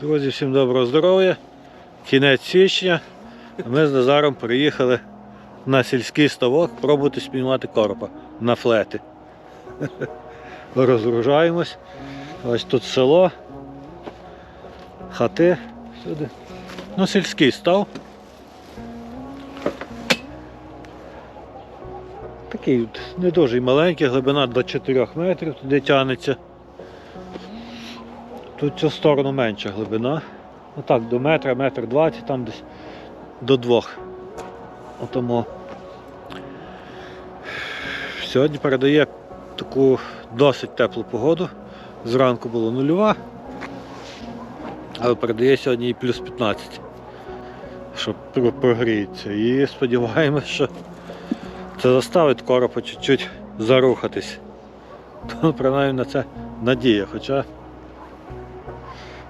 Друзі, всім доброго здоров'я. Кінець січня. Ми з Назаром приїхали на сільський ставок пробувати спіймати коропа на флети. Розгружаємось. Ось тут село, хати сюди. Ну, сільський став. Такий не дуже маленький, глибина до 4 метрів туди тягнеться. Тут цю сторону менша глибина. Отак, до метра, метр двадцять, там десь до двох. Отому. Сьогодні передає таку досить теплу погоду. Зранку було нульова, але передає сьогодні і плюс 15, що прогріється. І сподіваємось, що це заставить коропа чуть-чуть зарухатись. То принаймні на це надія. Хоча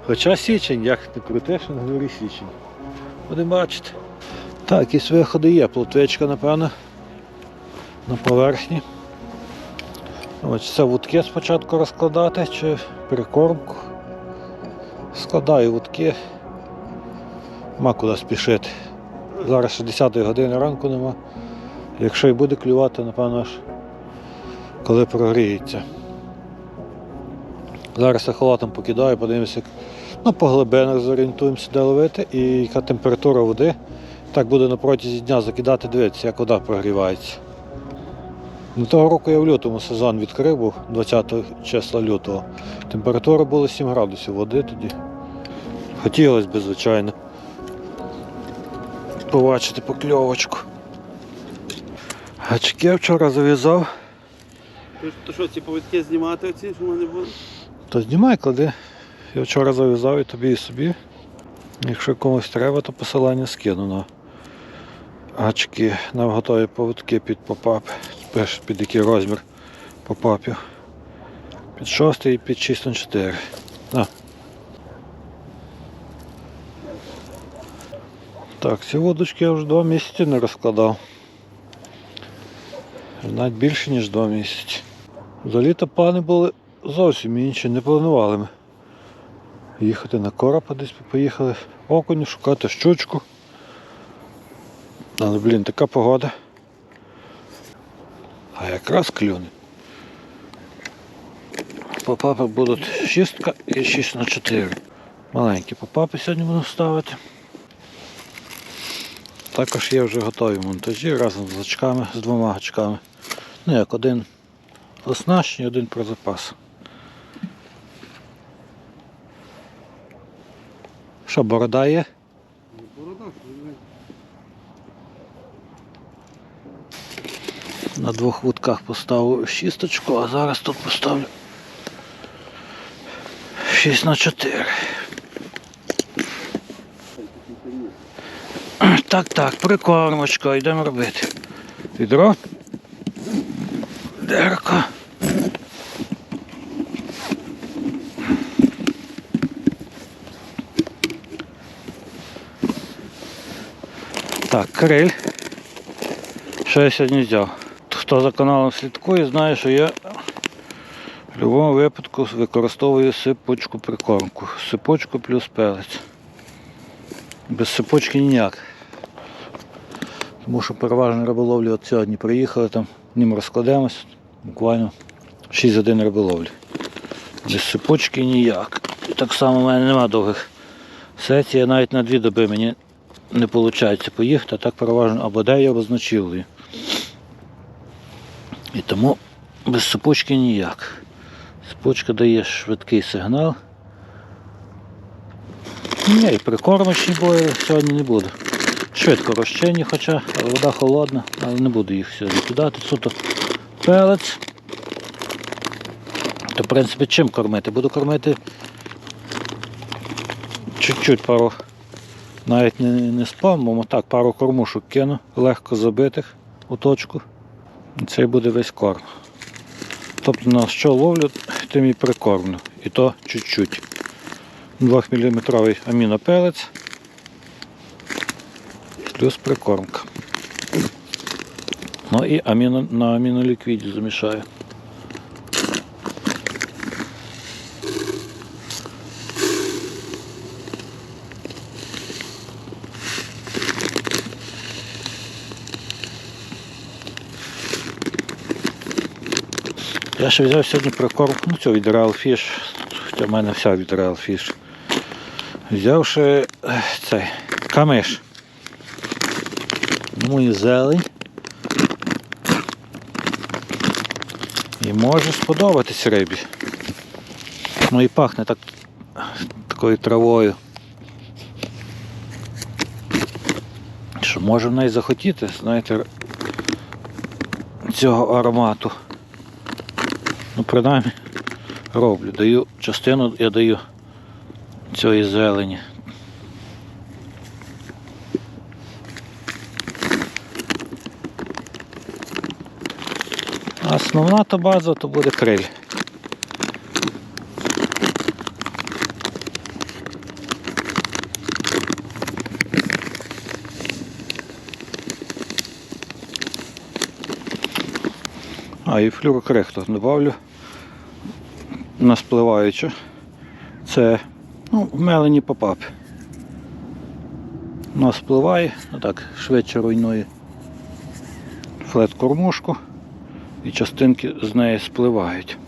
Хоча січень, як не крути, що на дворі січень. Будемо бачити. Так, якісь виходи є. Плотвичка, напевно, на поверхні. Ось це вудки спочатку розкладати чи прикормку. Складаю вудки. Ма куди спішити. Зараз ще 10 години ранку нема. Якщо і буде клювати, напевно аж коли прогріється. Зараз я халатом покидаю, подивимося, ну, по глибинах зорієнтуємося, де ловити і яка температура води. Так буде на протязі дня закидати, дивитися, як вода прогрівається. Ну, того року я в лютому сезон відкрив, був 20 числа лютого. Температура була 7 градусів води тоді. Хотілося б, звичайно, побачити покльовочку. Гачки я вчора зав'язав. То, то що, ці повідки знімати оці, що в мене були? То знімай, клади. Я вчора зав'язав і тобі, і собі. Якщо комусь треба, то посилання скину на гачки, на готові поводки під попап. Під який розмір попапів. Під 6 і під 6 на 4. Так, ці водочки я вже два місяці не розкладав. Навіть більше, ніж два місяці. За літо плани були зовсім інші, не планували ми. Їхати на коропа десь поїхали, окуню шукати щучку. Але, блін, така погода. А якраз клюне. Попапи будуть шістка і 6 на 4. Маленькі попапи сьогодні буду ставити. Також є вже готові монтажі разом з гачками, з двома гачками. Ну як один оснащення, один про запас. Що, борода є? Борода, На двох вудках поставив шісточку, а зараз тут поставлю 6 на 4. Так, так, прикормочка, йдемо робити. Відро. Дерко. Так, криль. Що я сьогодні взяв? Хто за каналом слідкує, знає, що я в будь-якому випадку використовую сипочку прикормку. Сипочку плюс пелець. Без сипочки ніяк. Тому що переважно риболовлі от сьогодні приїхали, там ним розкладемось, буквально 6 годин риболовлі. Без сипочки ніяк. Так само в мене немає довгих сесій, я навіть на дві доби мені не виходить поїхати, так переважно або де я ночівлею. І тому без сипочки ніяк. Сипочка дає швидкий сигнал. Ні, і прикормочні бої сьогодні не буду. Швидко розчинні, хоча вода холодна, але не буду їх сьогодні кидати. Суто пелець. То, в принципі, чим кормити? Буду кормити чуть-чуть пару, навіть не, не спамом, так, пару кормушок кину, легко забитих у точку. Це буде весь корм. Тобто на що ловлю, тим і прикормлю. І то чуть-чуть. 2-мм амінопелець плюс прикормка. Ну і аміно, на аміноліквіді замішаю. Я ще взяв сьогодні прикорм, ну цього від Real хоча в мене вся від Real Fish. Взяв ще е, цей камиш. Ну зелень. І може сподобатись рибі. Ну і пахне так такою травою. Що може в неї захотіти, знаєте, цього аромату. Ну, принаймні, роблю. Даю частину, я даю цієї зелені. Основна то база то буде криль. А, і флюрокрехту добавлю на спливаючу. Це ну, мелені попап. Вона спливає, ну так, швидше руйнує флет-кормушку і частинки з неї спливають.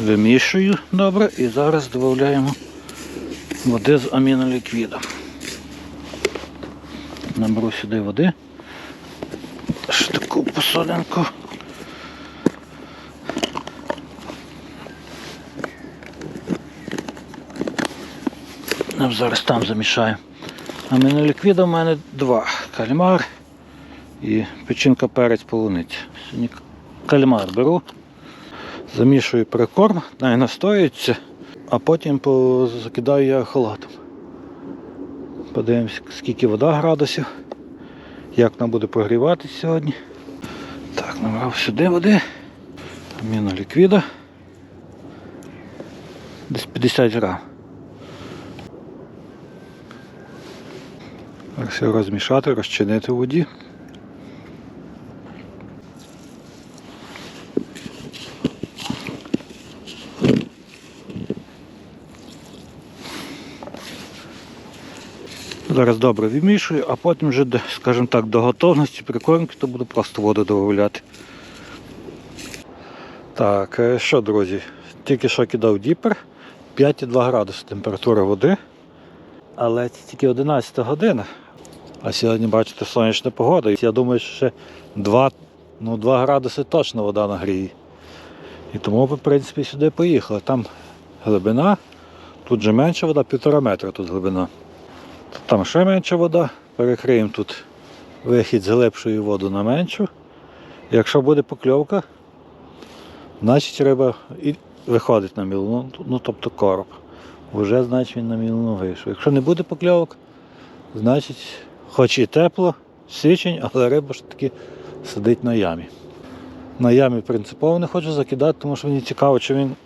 Вимішую добре і зараз додаємо води з аміноліквідом. Наберу сюди води. Ще таку посолянку. Ну, Зараз там замішаю. Аміноліквіда в мене два. Кальмар і печінка перець полуниця. Сьогодні кальмар беру. Замішую прикорм, най настоюється, а потім закидаю я халатом. Подивимось, скільки вода градусів, як вона буде прогріватися сьогодні. Так, набрав сюди води. Аміно ліквіда. Десь 50 грам. Його розмішати, розчинити у воді. Зараз добре вимішую, а потім вже, скажімо так, до готовності прикормки, то буду просто воду додавати. Так, е, що, друзі, тільки що кидав діпер, 5,2 градуси температура води. Але це тільки 11 година. А сьогодні, бачите, сонячна погода. Я думаю, що ще 2, ну, 2 градуси точно вода нагріє. І тому ми, в принципі, сюди поїхали. Там глибина, тут же менша вода, півтора метра тут глибина. Там ще менша вода. Перекриємо тут вихід з глибшої воду на меншу. Якщо буде покльовка, значить риба і виходить на мілину, ну тобто короб. Вже значить він на мілину вийшов. Якщо не буде покльовок, значить, хоч і тепло, січень, але риба ж таки сидить на ямі. На ямі принципово не хочу закидати, тому що мені цікаво, чи він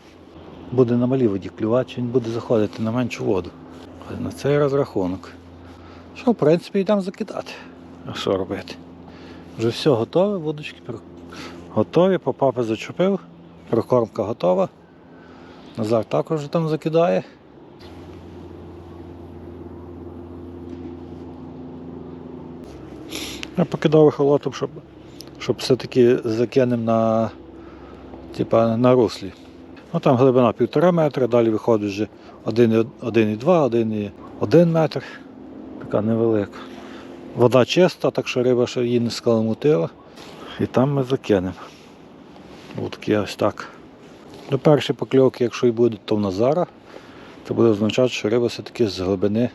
буде на малій воді клювати, чи він буде заходити на меншу воду. На цей розрахунок. Що, в принципі, йдемо закидати. А що робити? Вже все готове, вудочки готові, попапи зачепив, прикормка готова. Назар також вже там закидає. Я покидав холотом, щоб, щоб все-таки закинем на, типа, на руслі. Ну там глибина півтора метра, далі виходить вже 1,2, 1,1 метр. Така невелика. Вода чиста, так що риба ще її не скаламутила. І там ми закинемо. Утки ось так. До першої покльовки, якщо і буде, то в Назара, це буде означати, що риба все-таки з глибини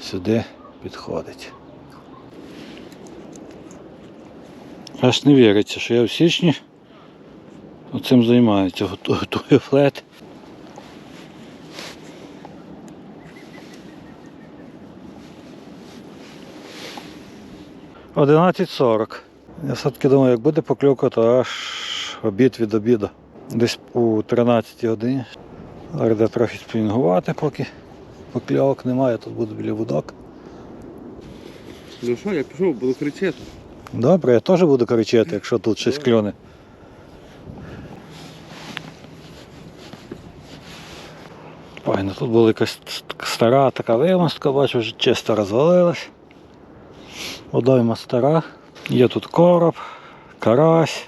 сюди підходить. Аж не віриться, що я в січні цим займаюся, готу- готую флет. 11.40. Я все-таки думаю, як буде покльовка, то аж обід від обіду. Десь у 13 годині. Треба трохи спінгувати, поки покльовок немає, тут буде біля будок. Ну що, я пішов, буду кричати. Добре, я теж буду кричати, якщо тут щось кльоне. Ой, ну тут була якась стара така вимостка, бачу, вже чисто розвалилась. Водойма стара. Є тут короб, карась,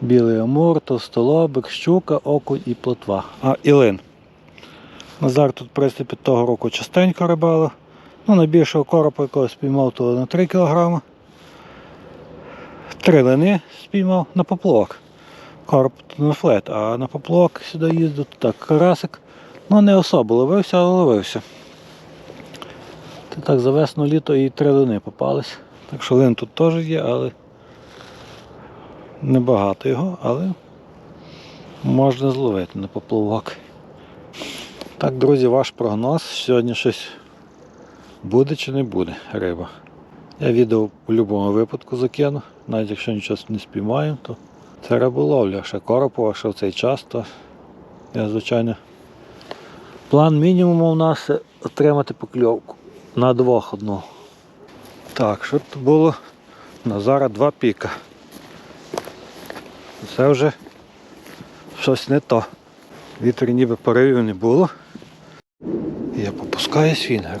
білий амур, товстолобик, щука, окунь і плотва. А, і лин. Назар тут, в принципі, того року частенько рибалив. Ну, найбільшого коропа якогось спіймав то на 3 кг. Три лини спіймав на поплавок. Короб на флет, а на поплавок сюди їздив, так, карасик. Ну, не особо ловився, але ловився. Та так за весну літо і три лини попались. Так що лин тут теж є, але небагато його, але можна зловити на поплавок. Так, друзі, ваш прогноз. Сьогодні щось буде чи не буде риба. Я відео в будь-якому випадку закину, навіть якщо нічого не спіймаємо, то це риболовля. Ще коропова, ще в цей час, то я, звичайно. План мінімуму у нас отримати покльовку. На двох одну. Так, що тут було? На зараз два піка. Це вже щось не то. Вітер ніби поривів не було. Я попускаю свінгер.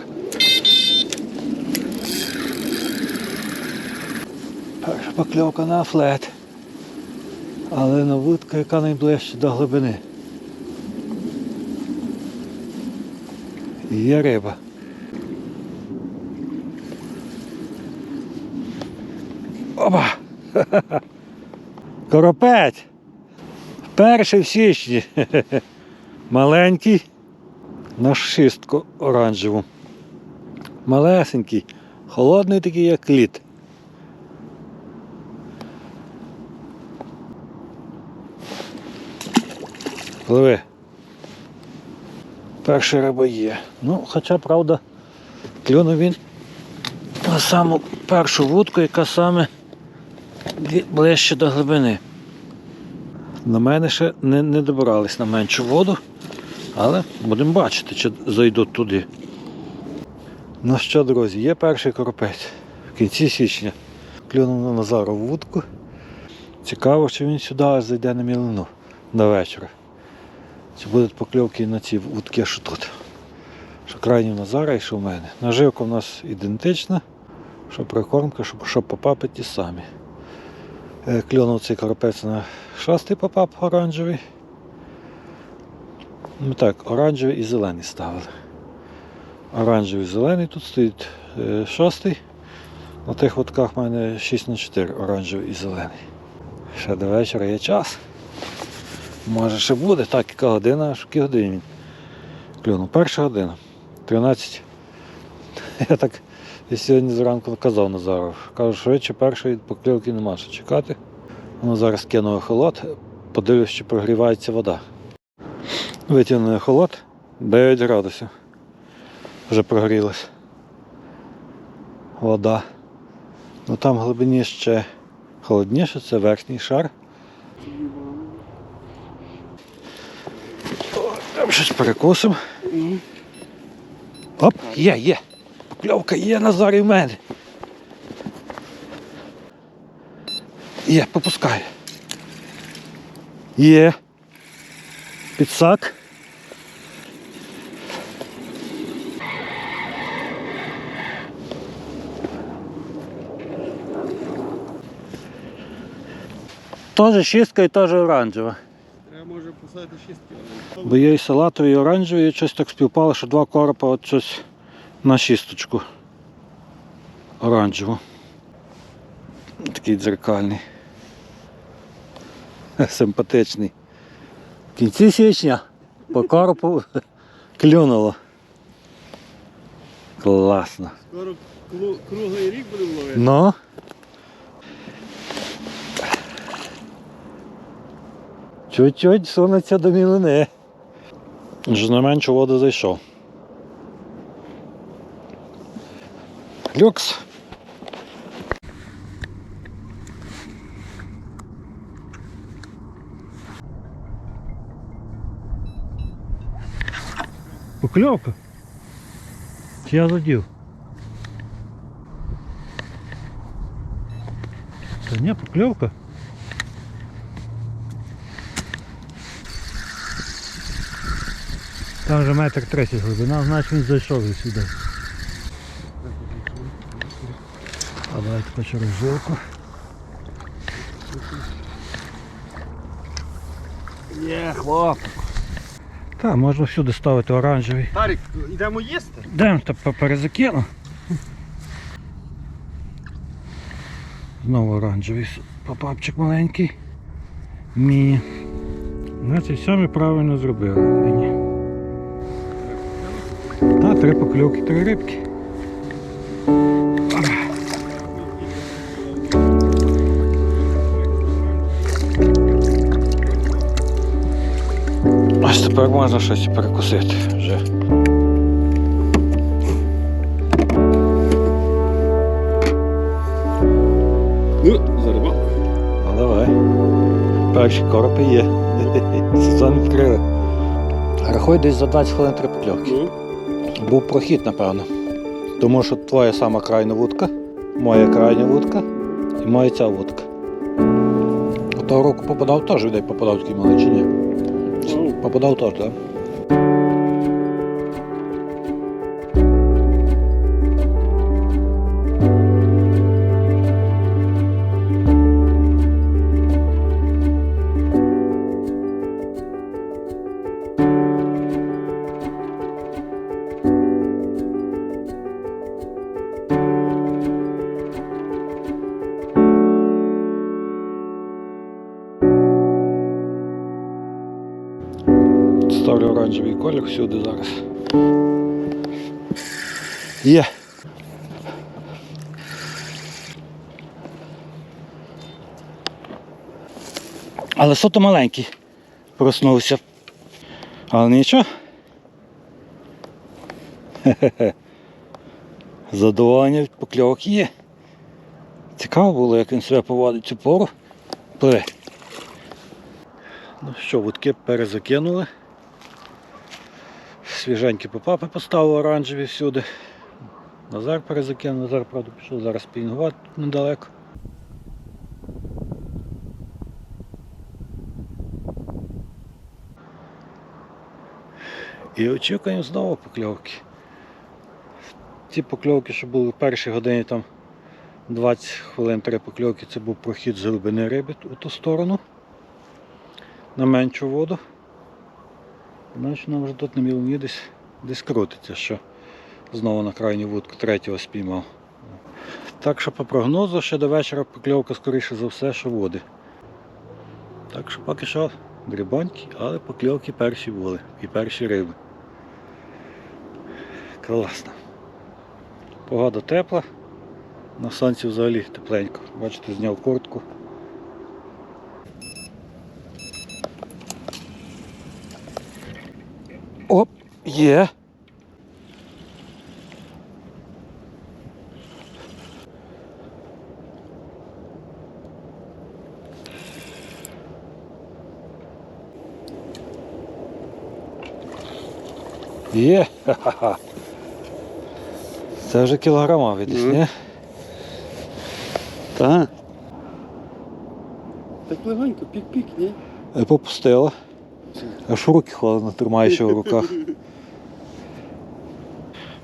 Перша покльовка на флет. Але на вудка, яка найближче до глибини. І Є риба. Опа! Коропець! Перший в січні. Маленький на шистку оранжеву. Малесенький, холодний такий, як лід. Пливи. Перша риба є. Ну, хоча, правда, клюнув він на саму першу вудку, яка саме ближче до глибини. На мене ще не, не добирались на меншу воду, але будемо бачити, чи зайдуть туди. Ну що, друзі, є перший коропець в кінці січня. Клюнув на Назарову вудку. Цікаво, чи він сюди зайде на мілину до вечора. Чи будуть покльовки на ці вудки, що тут. Що крайній Назара і що в мене. Наживка в нас ідентична, що прикормка, що, що попапи ті самі. Е, Клюнув цей коропець на шостий попап оранжевий. Ну так, оранжевий і зелений ставили. Оранжевий зелений тут стоїть е, шостий. На тих вудках в мене 6 на 4 оранжевий і зелений. Ще до вечора є час. Може ще буде, так, яка година, аж в годині він клюнув. Перша година. 13. Я так і сьогодні зранку казав Назаров. Кажу, швидше першої покльовки нема що чекати. Воно зараз кинув холод, подивлюсь, чи прогрівається вода. Витягнув холод 9 градусів. Вже прогрілась. Вода. Ну там в глибині ще холодніше, це верхній шар. О, Там щось перекусимо. Оп, є, є. Покльовка є Назарі в мене. Є, попускай. Є. Підсак. Теж шістка і теж оранжева. Треба може посадити шістки. Бо є і салатовий, і оранжевий, і щось так співпало, що два коропа от щось на шісточку. Оранжеву. Такий дзеркальний. Симпатичний. В кінці січня по коропу клюнуло. Класно. Скоро круглий рік будемо ловити. Ну. Чуть-чуть сунеться до мілини. Вже на меншу воду зайшов. Люкс. Покльовка. Чи я задів? Та ні, покльовка. Там вже метр тридцять глибина, значить він зайшов і сюди. Давайте по через жилку. Є, хлоп. Так, можна всюди ставити оранжевий. Тарік, йдемо їсти? Дем та перезакину. Знову оранжевий попапчик маленький. Міні. Значить, все ми правильно зробили. Міні. Та, три покльовки, три рибки. Тепер можна щось перекусити вже. Ну, зарибав. Ну давай. Перші коропи є. Сезон відкрили. Рахуй десь за 20 хвилин три покльовки. Ну, Був прохід, напевно. Тому що твоя сама крайня вудка, моя крайня вудка і моя ця вудка. Того року попадав теж людей попадав такий малий чи ні? Ну, Попадав теж, Ставлю оранжевий колір всюди зараз. Є. Але сото маленький проснувся. Але нічого. Хе-хе-хе. Задоволення від покльовок є. Цікаво було, як він себе поводить цю пору. Пливе. Ну що, вудки перезакинули. Свіженькі попапи поставили оранжеві всюди. Назар перезакинув, Назар, правда, пішов зараз пінгувати недалеко. І очікуємо знову покльовки. Ті покльовки, що були в першій годині, там 20 хвилин три покльовки, це був прохід з глибини риби у ту сторону на меншу воду. Значить нам вже тут на мілині десь, десь крутиться, що знову на крайню вудку третього спіймав. Так що по прогнозу ще до вечора покльовка скоріше за все, що води. Так що поки що дрібонькі, але покльовки перші були і перші риби. Класно. Погода тепла, на сонці взагалі тепленько. Бачите, зняв куртку. Оп, є. Є. Ха-ха-ха. Це вже кілограмовий десь, Мгм. ні? так. Так легонько, пік-пік, ні? Попустила. Аж руки холодно тримаючи в руках.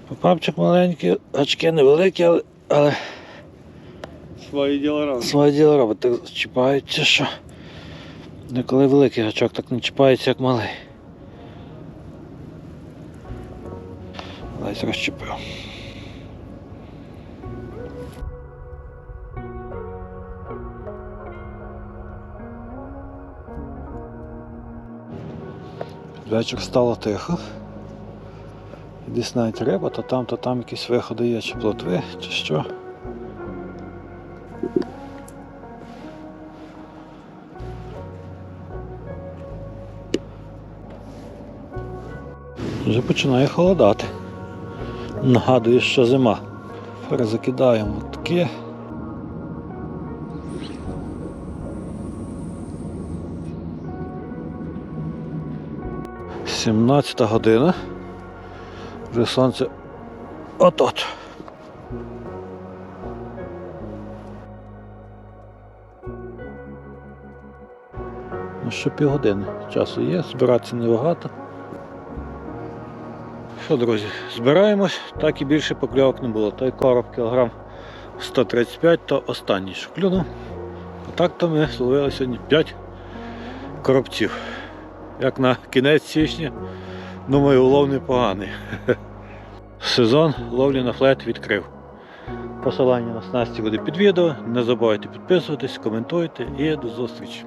Попапчик маленький, очки невеликі, але, але Свої діла разом. своє діло робить. Так чіпаються, що ніколи великий гачок так не чіпається, як малий. Десь розчепив. Вечір стало тихо. Десь навіть риба, то там, то там якісь виходи є, чи плотви, чи що. Вже починає холодати. Нагадує, що зима. Перезакидаємо таке. Сімнадцята година. Вже сонце от-от. Ну, ще півгодини. Часу є, збиратися небагато. Що, друзі, збираємось, так і більше покльовок не було. Той короб кілограм 135, то останній, що клюнув. А так то ми зловили сьогодні 5 коробців. Як на кінець січня, думаю, улов непоганий. Сезон ловлі на флет відкрив. Посилання на снасті буде під відео. Не забувайте підписуватись, коментуйте і до зустрічі.